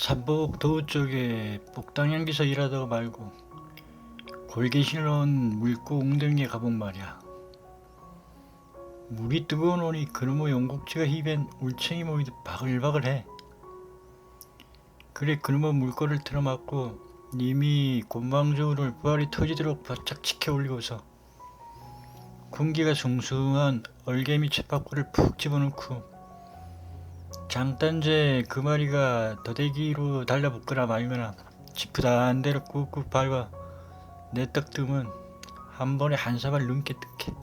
삼복 도우 쪽에 복당향기서 일하다가 말고 골개실론 물고 웅덩이에 가본 말이야. 물이 뜨거운 오니 그놈의 용곡지가 휘변 울챙이 모이듯 바글바글해. 그래 그놈의 물꼬를 틀어막고 님이 곤방저울을 부활이 터지도록 바짝 지켜 올리고서 군기가 숭숭한 얼개미 쳇바퀴를 푹 집어넣고 장단제 그 마리가 더대기로 달라붙거나 말거나 지푸다한 대로 꾹꾹 밟아 내떡 뜨면 한 번에 한 사발 넘게 뜯게.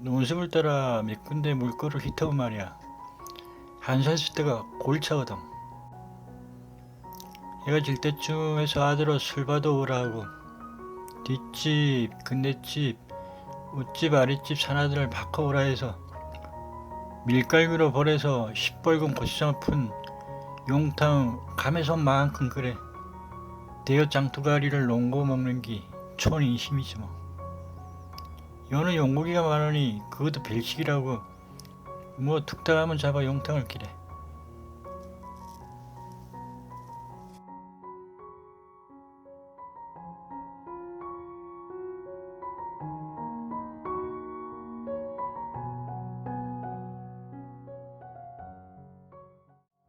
논습을 따라 몇 군데 물꼬를 휘터면 말이야. 한살 쓸 때가 골차거든. 해가 질 때쯤 해서 아들어 술 받아 오라 하고 뒷집 근대집 웃집 아랫집 사나들을 바꿔오라 해서 밀갈기로 벌해서 시뻘건 고추장을 푼 용탕 감에서만큼 그래. 대여 짱투가리를 농고 먹는 기 촌인심이지 뭐. 여는 용고기가 많으니 그것도 별식이라고 뭐 툭탁하면 잡아 용탕을 기래